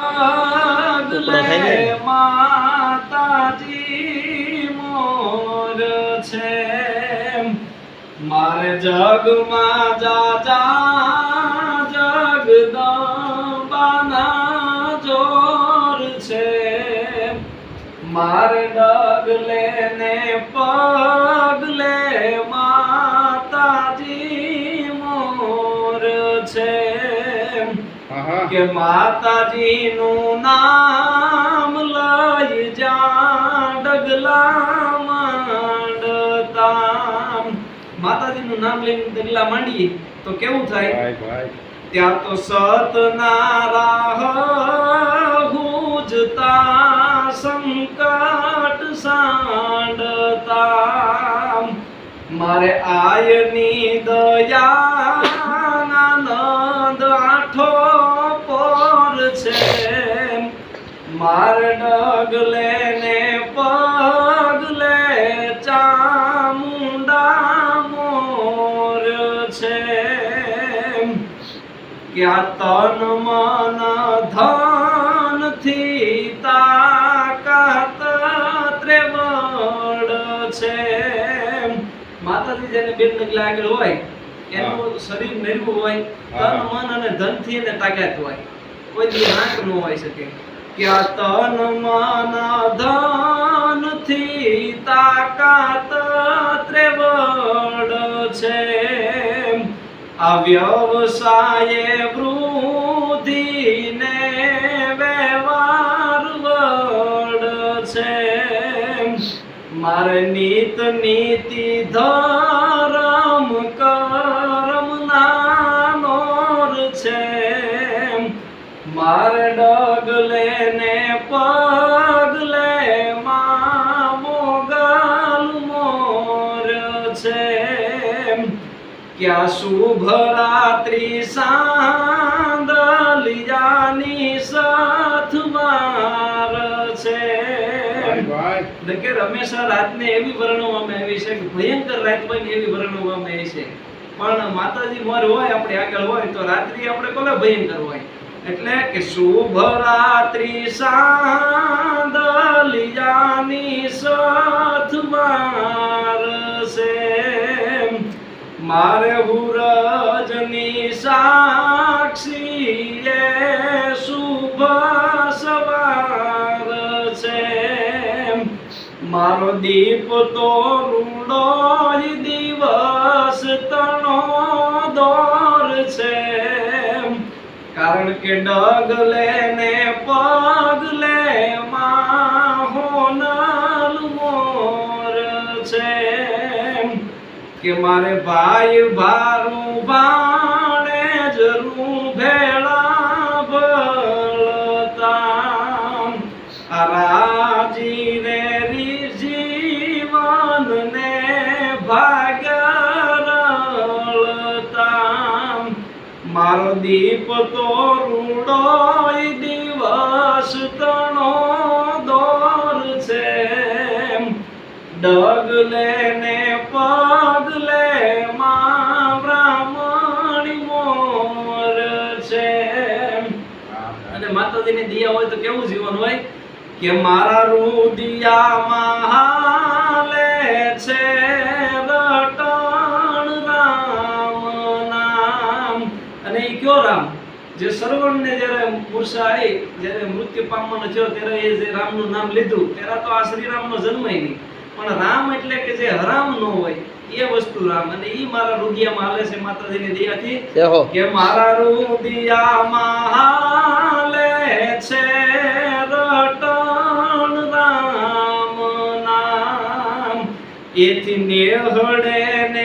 આગલે માતાજી મોર છે મારે જગમાં જાજા જગદંબાના જોર છે મારે ડગલે ને પગલે કે માતાજી નું નામ લઈ જા ડગલા માંડતા. માતાજીનું નામ લઈને ડગલા માંડીએ તો કેવું થાય? ત્યાં તો સતનારા ગુજતા સંકટ સાંડતા. મારે આયની દયા આઠો પર છે. માર ડગલે ને પગલે ચામુંડા મોર છે. ક્યાં તન મન ધનથી તાકાત ત્રેવડ છે. માતાજી જેને બેન આગળ હોય એનું શરીર મેળવું હોય તન મન અને ધનથી એને તાકાત હોય. કોઈ દી હાંક ન હોય શકે. ક્યાં તન મન ધનથી તાકાત ત્રેવડ છે. આ વ્યવસાયે વૃદ્ધિ ને વ્યવહાર વડ છે. મારે નીત નીતિ ધરમ છે. માર ડગલે ને પગલે મોગલ મોર છે. ક્યાં શુભ રાત્રિ સાંદલિયાની સાથમાર છે. એટલે કે રમેશા રાતને એવી વર્ણવવામાં આવી છે કે ભયંકર રાત હોય ને એવી વર્ણવવામાં આવી છે. પણ માતાજી મર હોય, આપણે આગળ હોય તો રાત્રિ આપણે ભલે ભયંકર હોય. એટલે કે શુભ રાત્રિ સાંદલિયાની સાથમાર છે મારે હુરજની સાક્ષી એ શુભ સવાર છે. મારો દીપ તો રૂડો કારણ કે ડગલે ને પગલે મોર છે. કે મારે ભાઈ ભારું ભાણે જરૂર ભેળા ભળતા આ રાજી રે જીવન ને ભાગરળતા દીપ તો રૂડો દિવસ તણો દોર છે. ડગલે ને પગલે માં બ્રાહ્મણી મોર છે. અને માતાજીની દિયા હોય તો કેવું જીવન હોય? કે મારા રુદિયામાં હાલે છે. કયો રામ જે શ્રવણને જ્યારે મૂર્છા આવી જ્યારે મૃત્યુ પામવાનો થયો ત્યારે એ જે રામનું નામ લીધું ત્યારે તો આ શ્રીરામનો જન્મ નહીં. પણ રામ એટલે કે જે હરામ ન હોય એ વસ્તુ રામ. અને ઈ મારા રુદિયામાં હાલે છે માતાજીની દયાથી. કે મારા રુદિયામાં હાલે છે રટણ રામ નામ. એથી નેહળે ન